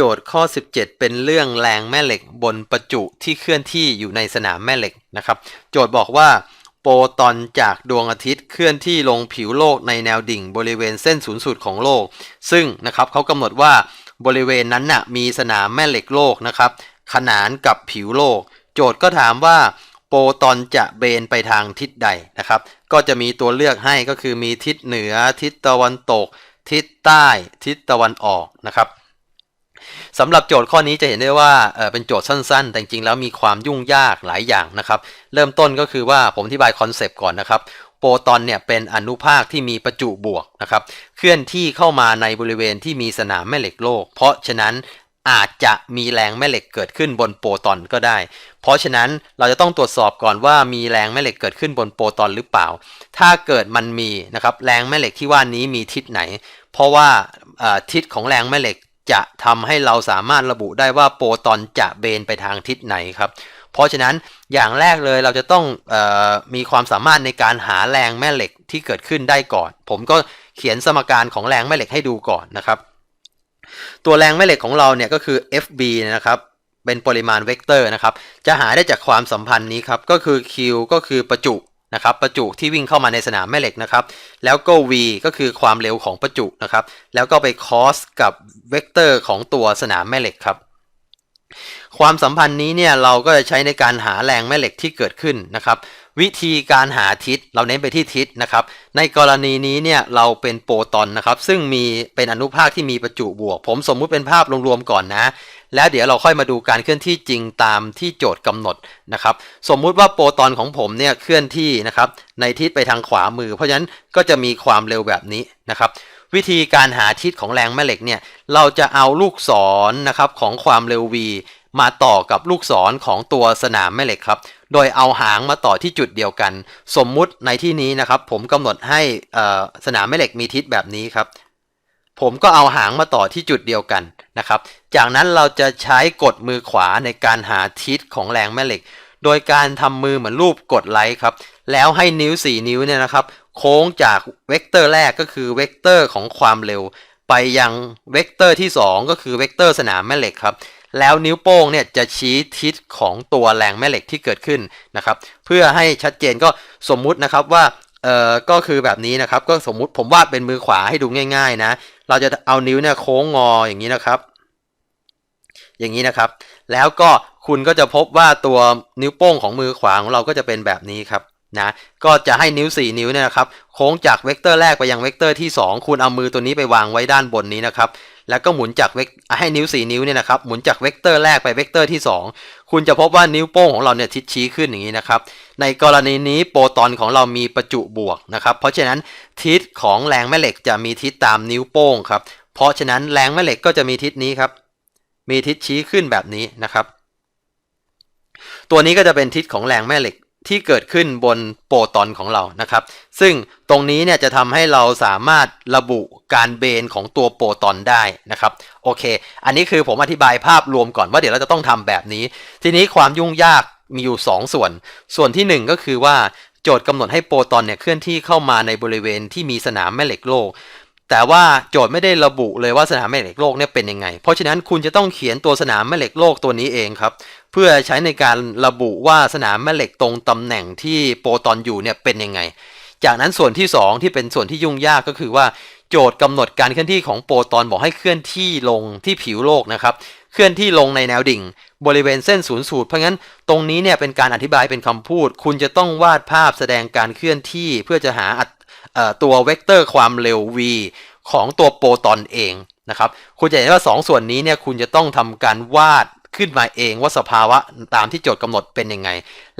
โจทย์ข้อ 17 เป็นเรื่องแรงแม่เหล็กบนประจุที่เคลื่อนที่อยู่ในสนามแม่เหล็กนะครับ โจทย์บอกว่าโปรตอนจากดวงอาทิตย์เคลื่อนที่ลงผิวโลกในแนวดิ่งบริเวณเส้นศูนย์สูตรของโลก ซึ่งนะครับเขากำหนดว่าบริเวณนั้นน่ะมีสนามแม่เหล็กโลกนะครับ ขนานกับผิวโลก โจทย์ก็ถามว่าโปรตอนจะเบนไปทางทิศใดนะครับ ก็จะมีตัวเลือกให้ก็คือมีทิศเหนือทิศตะวันตก ทิศใต้ทิศตะวันออกนะครับ สำหรับโจทย์ข้อนี้จะเห็นได้ว่าเเป็นโจทย์สั้นๆ แต่จริงๆแล้วมีความยุ่งยากหลายอย่างนะครับ เริ่มต้นก็คือว่าผมอธิบายคอนเซปต์ก่อนนะครับ โปรตอนเนี่ยเป็นอนุภาคที่มีประจุบวกนะครับ เคลื่อนที่เข้ามาในบริเวณที่มีสนามแม่เหล็กโลก เพราะฉะนั้นอาจจะมีแรงแม่เหล็กเกิดขึ้นบนโปรตอนก็ได้ เพราะฉะนั้นเราจะต้องตรวจสอบก่อนว่ามีแรงแม่เหล็กเกิดขึ้นบนโปรตอนหรือเปล่า ถ้าเกิดมันมีนะครับแรงแม่เหล็กที่ว่านี้มีทิศไหน เพราะว่าทิศของแรงแม่เหล็ก จะทำให้เราสามารถระบุได้ว่าโปรตอนจะเบนไปทางทิศไหนครับ เพราะฉะนั้นอย่างแรกเลยเราจะต้องออมีความสามารถในการหาแรงแม่เหล็กที่เกิดขึ้นได้ก่อน ผมก็เขียนสมการของแรงแม่เหล็กให้ดูก่อนนะครับ ตัวแรงแม่เหล็กของเราเนี่ยก็คือ FB นะครับเป็นปริมาณเวกเตอร์นะครับ จะหาได้จากความสัมพันธ์นี้ครับ ก็คือ Q ก็คือประจุ นะครับประจุที่วิ่งเข้ามาในสนามแม่เหล็กนะครับ แล้วก็ v ก็คือความเร็วของประจุนะครับ แล้วก็ไป cos กับเวกเตอร์ของตัวสนามแม่เหล็กครับ ความสัมพันธ์นี้เนี่ยเราก็จะใช้ในการหาแรงแม่เหล็กที่เกิดขึ้นนะครับ วิธีการหาทิศเราเน้นไปที่ทิศนะครับ ในกรณีนี้เนี่ยเราเป็นโปรตอนนะครับ ซึ่งมีเป็นอนุภาคที่มีประจุบวก ผมสมมุติเป็นภาพรวมๆก่อนนะ แล้วเดี๋ยวเราค่อยมาดูการเคลื่อนที่จริงตามที่โจทย์กำหนดนะครับ สมมุติว่าโปรตอนของผมเนี่ยเคลื่อนที่นะครับในทิศไปทางขวามือ เพราะฉะนั้นก็จะมีความเร็วแบบนี้นะครับ วิธีการหาทิศของแรงแม่เหล็กเนี่ยเราจะเอาลูกศรนนะครับของความเร็ว v มาต่อกับลูกศรของตัวสนามแม่เหล็กครับ โดยเอาหางมาต่อที่จุดเดียวกัน สมมุติในที่นี้นะครับ ผมกำหนดให้สนามแม่เหล็กมีทิศแบบนี้ครับ ผมก็เอาหางมาต่อที่จุดเดียวกันนะครับ จากนั้นเราจะใช้กดมือขวาในการหาทิศของแรงแม่เหล็ก โดยการทำมือเหมือนรูปกดไลค์ครับ แล้วให้นิ้ว 4 นิ้วเนี่ยนะครับ โค้งจากเวกเตอร์แรกก็คือเวกเตอร์ของความเร็ว ไปยังเวกเตอร์ที่ 2 ก็คือเวกเตอร์สนามแม่เหล็กครับแล้วนิ้วโป้งเนี่ยจะชี้ทิศของตัวแรงแม่เหล็กที่เกิดขึ้นนะครับ เพื่อให้ชัดเจนก็สมมุตินะครับว่าเอ่อก็คือแบบนี้นะครับ ก็สมมุติผมวาดเป็นมือขวาให้ดูง่าย ๆ นะ เราจะเอานิ้วเนี่ยโค้งงออย่างนี้นะครับ อย่างนี้นะครับ แล้วก็คุณก็จะพบว่าตัวนิ้วโป้งของมือขวาของเราก็จะเป็นแบบนี้ครับ นะก็จะให้นิ้ว 4 นิ้วเนี่ยนะครับโค้งจากเวกเตอร์แรกไปยังเวกเตอร์ที่ 2 คุณเอามือตัวนี้ไปวางไว้ด้านบนนี้นะครับแล้วก็หมุนจากเวกให้นิ้ว 4 นิ้วเนี่ยนะครับหมุนจากเวกเตอร์แรกไปเวกเตอร์ที่ 2 คุณจะพบว่านิ้วโป้งของเราเนี่ยทิศชี้ขึ้นอย่างนี้นะครับในกรณีนี้โปรตอนของเรามีประจุบวกนะครับเพราะฉะนั้นทิศของแรงแม่เหล็กจะมีทิศตามนิ้วโป้งครับเพราะฉะนั้นแรงแม่เหล็กก็จะมีทิศนี้ครับมีทิศชี้ขึ้นแบบนี้นะครับตัวนี้ก็จะเป็นทิศของแรงแม่เหล็ก ที่เกิดขึ้นบนโปรตอนของเรานะครับ ซึ่งตรงนี้เนี่ยจะทำให้เราสามารถระบุการเบนของตัวโปรตอนได้นะครับ โอเค อันนี้คือผมอธิบายภาพรวมก่อนว่าเดี๋ยวเราจะต้องทำแบบนี้ ทีนี้ความยุ่งยากมีอยู่ 2 ส่วน ส่วนที่ 1 ก็คือว่าโจทย์กำหนดให้โปรตอนเนี่ยเคลื่อนที่เข้ามาในบริเวณที่มีสนามแม่เหล็กโลก แต่ว่าโจทย์ไม่ได้ระบุเลยว่าสนามแม่เหล็กโลกเนี่ยเป็นยังไง เพราะฉะนั้นคุณจะต้องเขียนตัวสนามแม่เหล็กโลกตัวนี้เองครับ เพื่อใช้ในการระบุว่าสนามแม่เหล็กตรงตำแหน่งที่โปรตอนอยู่เนี่ยเป็นยังไง จากนั้นส่วนที่ 2 ที่เป็นส่วนที่ยุ่งยากก็คือว่าโจทย์กำหนดการเคลื่อนที่ของโปรตอนบอกให้เคลื่อนที่ลงที่ผิวโลกนะครับ เคลื่อนที่ลงในแนวดิ่ง บริเวณเส้นศูนย์สูตร เพราะงั้นตรงนี้เนี่ยเป็นการอธิบายเป็นคำพูด คุณจะต้องวาดภาพแสดงการเคลื่อนที่เพื่อจะหา ตัวเวกเตอร์ความเร็ว v ของตัวโปรตอนเองนะครับคุณจะเห็นว่า 2 ส่วนนี้เนี่ยคุณจะต้องทำการวาดขึ้นมาเองว่าสภาวะตามที่โจทย์กำหนดเป็นยังไง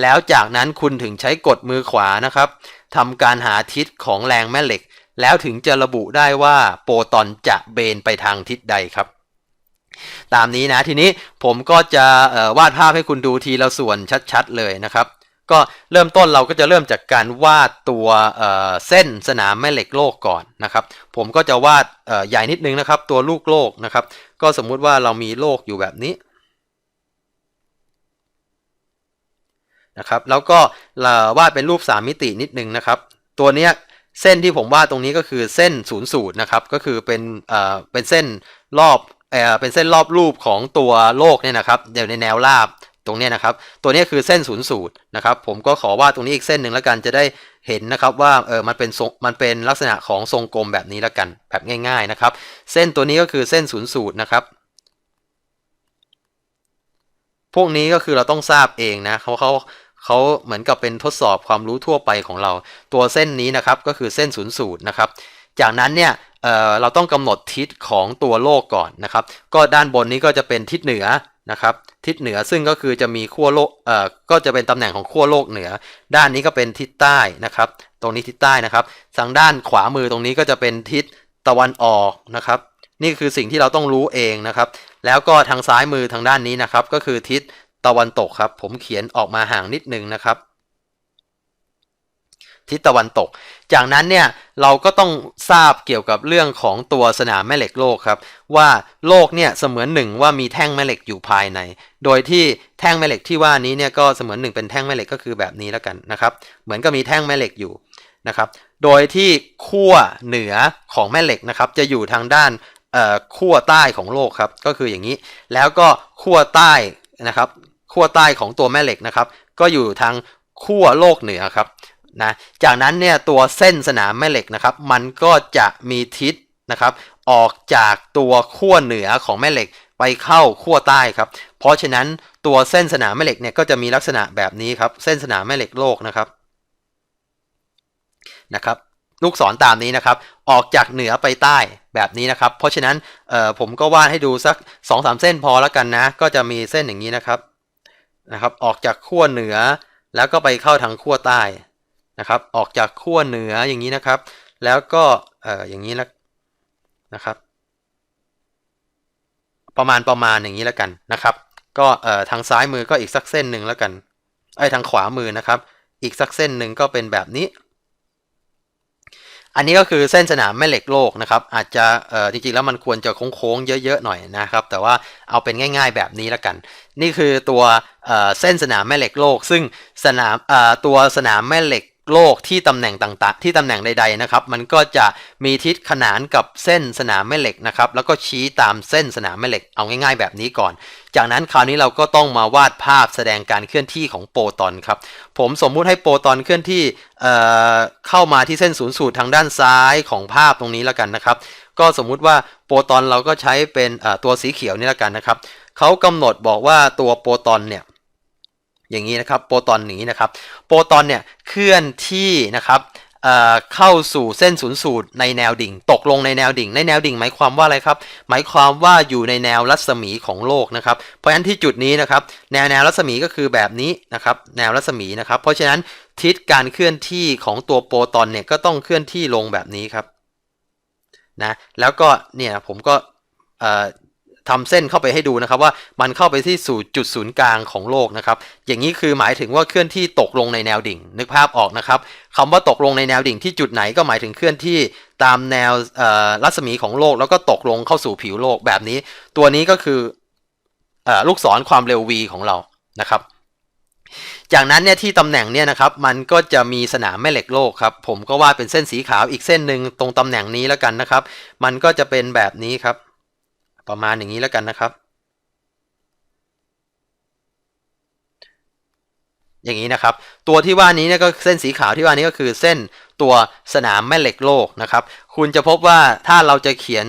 แล้วจากนั้นคุณถึงใช้กดมือขวานะครับทำการหาทิศของแรงแม่เหล็ก แล้วถึงจะระบุได้ว่าโปรตอนจะเบนไปทางทิศใดครับ ตามนี้นะทีนี้ผมก็จะวาดภาพให้คุณดูทีละส่วนชัดๆเลยนะครับ ก็เริ่มต้นเราก็จะเริ่มจากการวาดตัวเเส้นสนามแม่เหล็กโลกก่อนนะครับ ผมก็จะวาดใหญ่นิดนึงนะครับ ตัวลูกโลกนะครับ ก็สมมุติว่าเรามีโลกอยู่แบบนี้นะครับ แล้วก็วาดเป็นรูป 3 มิตินิดนึงนะครับ ตัวเนี้ยเส้นที่ผมวาดตรงนี้ก็คือเส้นศูนย์สูตรนะครับ ก็คือเป็นเอ่อเป็นเส้นรอบเอ่อเป็นเส้นรอบรูปของตัวโลกเนี่ยนะครับเดี๋ยวในแนวราบ ตรงนี้นะครับ ตัวนี้คือเส้นศูนย์สูตรนะครับ ผมก็ขอวาดตรงนี้อีกเส้นหนึ่งแล้วกันจะได้เห็นนะครับว่าเออมันเป็นทรงมันเป็นลักษณะของทรงกลมแบบนี้แล้วกันแบบง่าย ๆนะครับ เส้นตัวนี้ก็คือเส้นศูนย์สูตรนะครับ พวกนี้ก็คือเราต้องทราบเองนะเขาเขาเขาเหมือนกับเป็นทดสอบความรู้ทั่วไปของเรา ตัวเส้นนี้นะครับก็คือเส้นศูนย์สูตรนะครับ จากนั้นเนี่ยเเราต้องกำหนดทิศของตัวโลกก่อนนะครับ ก็ด้านบนนี้ก็จะเป็นทิศเหนือนะครับ ทิศเหนือซึ่งก็คือจะมีขั้วโลกเอ่อก็จะเป็นตำแหน่งของขั้วโลกเหนือ ด้านนี้ก็เป็นทิศใต้นะครับ ตรงนี้ทิศใต้นะครับทางด้านขวามือตรงนี้ก็จะเป็นทิศตะวันออกนะครับ นี่คือสิ่งที่เราต้องรู้เองนะครับ แล้วก็ทางซ้ายมือทางด้านนี้นะครับ ก็คือทิศตะวันตกครับ ผมเขียนออกมาห่างนิดนึงนะครับ ทิศตะวันตก จากนั้นเนี่ยเราก็ต้องทราบเกี่ยวกับเรื่องของตัวสนามแม่เหล็กโลกครับ ว่าโลกเนี่ยเสมือนหนึ่งว่ามีแท่งแม่เหล็กอยู่ภายใน โดยที่แท่งแม่เหล็กที่ว่านี้เนี่ยก็เสมือนหนึ่งเป็นแท่งแม่เหล็กก็คือแบบนี้แล้วกันนะครับ เหมือนกับมีแท่งแม่เหล็กอยู่นะครับ โดยที่ขั้วเหนือของแม่เหล็กนะครับจะอยู่ทางด้านขั้วใต้ของโลกครับก็คืออย่างนี้ แล้วก็ขั้วใต้นะครับขั้วใต้ของตัวแม่เหล็กนะครับ ก็อยู่ทางขั้วโลกเหนือครับ นะจากนั้นเนี่ยตัวเส้นสนามแม่เหล็กนะครับ มันก็จะมีทิศนะครับ ออกจากตัวขั้วเหนือของแม่เหล็กไปเข้าขั้วใต้ครับ เพราะฉะนั้นตัวเส้นสนามแม่เหล็กเนี่ยก็จะมีลักษณะแบบนี้ครับ เส้นสนามแม่เหล็กโลกนะครับนะครับลูกศรตามนี้นะครับ ออกจากเหนือไปใต้แบบนี้นะครับ เพราะฉะนั้นผมก็วาดให้ดูสัก2อสเส้นพอแล้วกันนะ ก็จะมีเส้นอย่างนี้นะครับนะครับ ออกจากขั้วเหนือแล้วก็ไปเข้าทางขั้วใต้ นะครับออกจากขั้วเหนืออย่างนี้นะครับ แล้วก็เอ่ออย่างนี้ล้วนะครับ ประมาณประมาณอย่างนี้แล้วกันนะครับ ก็เอ่อทางซ้ายมือก็อีกสักเส้นหนึ่งแล้วกันไอ้ทางขวามือนะครับ อีกสักเส้นหนึ่งก็เป็นแบบนี้ อันนี้ก็คือเส้นสนามแม่เหล็กโลกนะครับ อาจจะเอ่อจริงๆแล้วมันควรจะโค้งๆเยอะๆหน่อยนะครับ แต่ว่าเอาเป็นง่ายๆแบบนี้แล้วกัน นี่คือตัวเอ่อเส้นสนามแม่เหล็กโลก ซึ่งสนามเอ่อตัวสนามแม่เหล็ก โลกที่ตำแหน่งต่างๆ ที่ตำแหน่งใดๆนะครับ มันก็จะมีทิศขนานกับเส้นสนามแม่เหล็กนะครับ แล้วก็ชี้ตามเส้นสนามแม่เหล็กเอาง่าย ๆ แบบนี้ก่อน จากนั้นคราวนี้เราก็ต้องมาวาดภาพแสดงการเคลื่อนที่ของโปรตอนครับ ผมสมมุติให้โปรตอนเคลื่อนที่เอ่อเข้ามาที่เส้นศูนย์สูตรทางด้านซ้ายของภาพตรงนี้แล้วกันนะครับ ก็สมมุติว่าโปรตอนเราก็ใช้เป็นตัวสีเขียวนี่แล้วกันนะครับเขากำหนดบอกว่าตัวโปรตอนเนี่ย อย่างนี้นะครับโปรตอนอย่างนี้นะครับโปรตอนเนี่ยเคลื่อนที่นะครับเเข้าสู่เส้นศูนย์สูตรในแนวดิ่ง ตกลงในแนวดิ่ง ในแนวดิ่ง หมายความว่าอะไรครับ หมายความว่าอยู่ในแนวรัศมีของโลกนะครับ เพราะฉะนั้นที่จุดนี้นะครับ แนวแนวรัศมีก็คือแบบนี้นะครับ แนวรัศมีนะครับ เพราะฉะนั้นทิศการเคลื่อนที่ของตัวโปรตอนเนี่ยก็ต้องเคลื่อนที่ลงแบบนี้ครับนะแล้วก็เนี่ยผมก็ ทำเส้นเข้าไปให้ดูนะครับว่ามันเข้าไปที่สู่จุดศูนย์กลางของโลกนะครับอย่างนี้คือหมายถึงว่าเคลื่อนที่ตกลงในแนวดิ่ง นึกภาพออกนะครับคำว่าตกลงในแนวดิ่งที่จุดไหนก็หมายถึงเคลื่อนที่ตามแนวรัศมีของโลก แล้วก็ตกลงเข้าสู่ผิวโลกแบบนี้ ตัวนี้ก็คืออลูกศรความเร็ว v ของเรานะครับจากนั้นเนี่ยที่ตำแหน่งเนี่ยนะครับมันก็จะมีสนามแม่เหล็กโลกครับผมก็วาดเป็นเส้นสีขาวอีกเส้นหนึ่งตรงตำแหน่งนี้แล้วกันนะครับ มันก็จะเป็นแบบนี้ครับ ประมาณอย่างนี้แล้วกันนะครับ อย่างนี้นะครับ ตัวที่ว่านี้เนี่ยก็เส้นสีขาวที่ว่านี้ก็คือเส้น ตัวสนามแม่เหล็กโลกนะครับ คุณจะพบว่าถ้าเราจะเขียน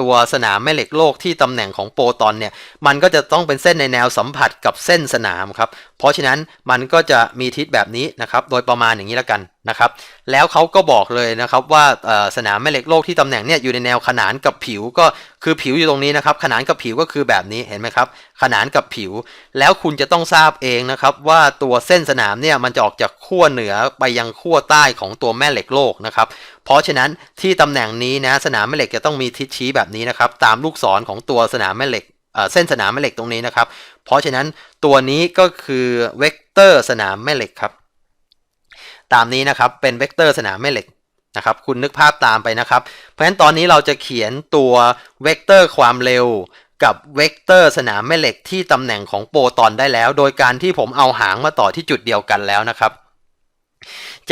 ตัวสนามแม่เหล็กโลกที่ตำแหน่งของโปรตอนเนี่ย มันก็จะต้องเป็นเส้นในแนวสัมผัสกับเส้นสนามครับ เพราะฉะนั้นมันก็จะมีทิศแบบนี้นะครับ โดยประมาณอย่างนี้แล้วกันนะครับ แล้วเขาก็บอกเลยนะครับว่าสนามแม่เหล็กโลกที่ตำแหน่งเนี่ยอยู่ในแนวขนานกับผิวก็คือผิวอยู่ตรงนี้นะครับ ขนานกับผิวก็คือแบบนี้เห็นไหมครับ ขนานกับผิว แล้วคุณจะต้องทราบเองนะครับว่าตัวเส้นสนามเนี่ยมันจะออกจากขั้วเหนือไปยังขั้วใต้ของตัวแม่เหล็กโลกนะครับ เพราะฉะนั้นที่ตำแหน่งนี้นะสนามแม่เหล็กจะต้องมีทิศชี้แบบนี้นะครับ ตามลูกศรของตัวสนามแม่เหล็กเอ่อเส้นสนามแม่เหล็กตรงนี้นะครับ เพราะฉะนั้นตัวนี้ก็คือเวกเตอร์สนามแม่เหล็กครับ ตามนี้นะครับเป็นเวกเตอร์สนามแม่เหล็กนะครับ คุณนึกภาพตามไปนะครับ เพราะฉะนั้นตอนนี้เราจะเขียนตัวเวกเตอร์ความเร็วกับเวกเตอร์สนามแม่เหล็กที่ตำแหน่งของโปรตอนได้แล้ว โดยการที่ผมเอาหางมาต่อที่จุดเดียวกันแล้วนะครับ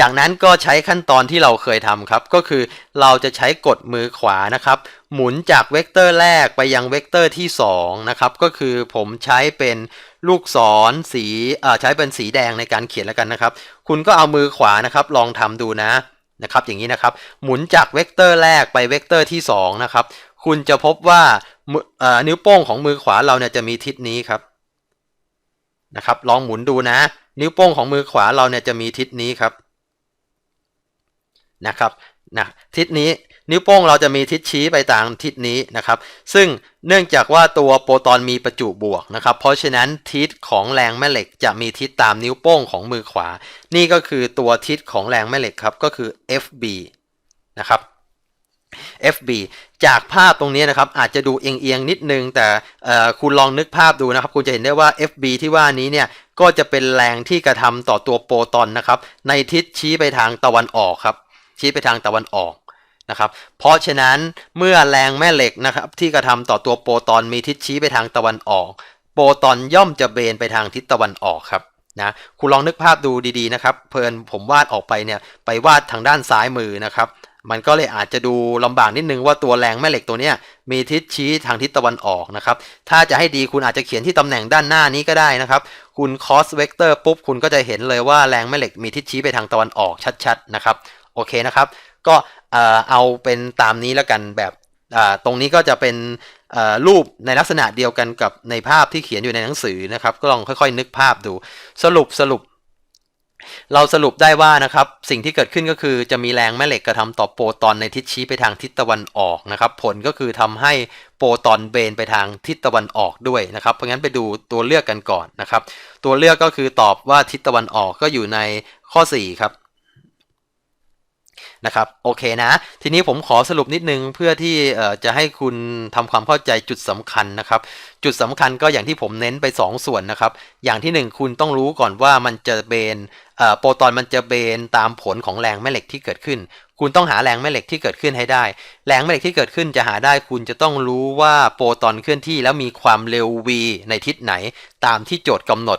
จากนั้นก็ใช้ขั้นตอนที่เราเคยทำครับ ก็คือเราจะใช้กดมือขวานะครับ หมุนจากเวกเตอร์แรกไปยังเวกเตอร์ที่2นะครับก็คือผมใช้เป็นลูกศรสีใช้เป็นสีแดงในการเขียนแล้วกันนะครับ คุณก็เอามือขวานะครับ ลองทำดูนะนะครับ อย่างนี้นะครับ หมุนจากเวกเตอร์แรกไปเวกเตอร์ที่2นะครับคุณจะพบว่านิ้วโป้งของมือขวาเราเนี่ยจะมีทิศนี้ครับนะครับ ลองหมุนดูนะ นิ้วโป้งของมือขวาเราเนี่ยจะมีทิศนี้ครับ นะครับนะทิศนี้นิ้วโป้งเราจะมีทิศชี้ไปทางทิศนี้นะครับ ซึ่งเนื่องจากว่าตัวโปรตอนมีประจุบวกนะครับ เพราะฉะนั้นทิศของแรงแม่เหล็กจะมีทิศตามนิ้วโป้งของมือขวา นี่ก็คือตัวทิศของแรงแม่เหล็กครับก็คือ FB นะครับ FB จากภาพตรงนี้นะครับอาจจะดูเอียงๆนิดนึง แต่คุณลองนึกภาพดูนะครับ คุณจะเห็นได้ว่า FB ที่ว่านี้เนี่ยก็จะเป็นแรงที่กระทำต่อตัวโปรตอนนะครับ ในทิศชี้ไปทางตะวันออกครับ ชี้ไปทางตะวันออกนะครับเพราะฉะนั้นเมื่อแรงแม่เหล็กนะครับที่กระทำต่อตัวโปรตอนมีทิศชี้ไปทางตะวันออก โปรตอนย่อมจะเบนไปทางทิศตะวันออกครับนะคุณลองนึกภาพดูดีๆนะครับ เพลินผมวาดออกไปเนี่ยไปวาดทางด้านซ้ายมือนะครับมันก็เลยอาจจะดูลำบากนิดนึงว่าตัวแรงแม่เหล็กตัวเนี้ยมีทิศชี้ทางทิศตะวันออกนะครับ ถ้าจะให้ดีคุณอาจจะเขียนที่ตำแหน่งด้านหน้านี้ก็ได้นะครับ คุณ cos vector ปุ๊บคุณก็จะเห็นเลยว่าแรงแม่เหล็กมีทิศชี้ไปทางตะวันออกชัดๆนะครับ โอเคนะครับ ก็เอาเป็นตามนี้แล้วกันแบบตรงนี้ก็จะเป็นรูปในลักษณะเดียวกันกับในภาพที่เขียนอยู่ในหนังสือนะครับ ก็ลองค่อยๆ นึกภาพดู สรุปสรุป เราสรุปได้ว่านะครับ สิ่งที่เกิดขึ้นก็คือจะมีแรงแม่เหล็กกระทำต่อโปรตอนในทิศชี้ไปทางทิศตะวันออกนะครับ ผลก็คือทำให้โปรตอนเบนไปทางทิศตะวันออกด้วยนะครับ เพราะงั้นไปดูตัวเลือกกันก่อนนะครับ ตัวเลือกก็คือตอบว่าทิศตะวันออกก็อยู่ในข้อ4ครับ นะครับโอเคนะ ทีนี้ผมขอสรุปนิดนึงเพื่อที่จะให้คุณทำความเข้าใจจุดสำคัญนะครับ จุดสำคัญก็อย่างที่ผมเน้นไป 2 ส่วนนะครับ อย่างที่ 1 คุณต้องรู้ก่อนว่ามันจะเบนโปรตอนมันจะเบนตามผลของแรงแม่เหล็กที่เกิดขึ้น คุณต้องหาแรงแม่เหล็กที่เกิดขึ้นให้ได้ แรงแม่เหล็กที่เกิดขึ้นจะหาได้ คุณจะต้องรู้ว่าโปรตอนเคลื่อนที่แล้วมีความเร็ว v ในทิศไหน ตามที่โจทย์กำหนด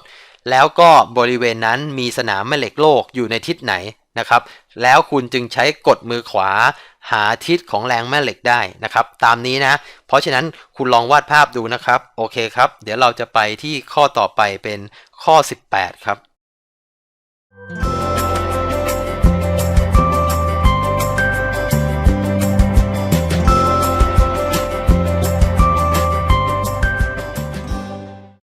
แล้วก็บริเวณนั้นมีสนามแม่เหล็กโลกอยู่ในทิศไหน นะครับแล้วคุณจึงใช้กดมือขวาหาทิศของแรงแม่เหล็กได้นะครับ ตามนี้นะ เพราะฉะนั้นคุณลองวาดภาพดูนะครับ โอเคครับ เดี๋ยวเราจะไปที่ข้อต่อไปเป็นข้อ 18 ครับ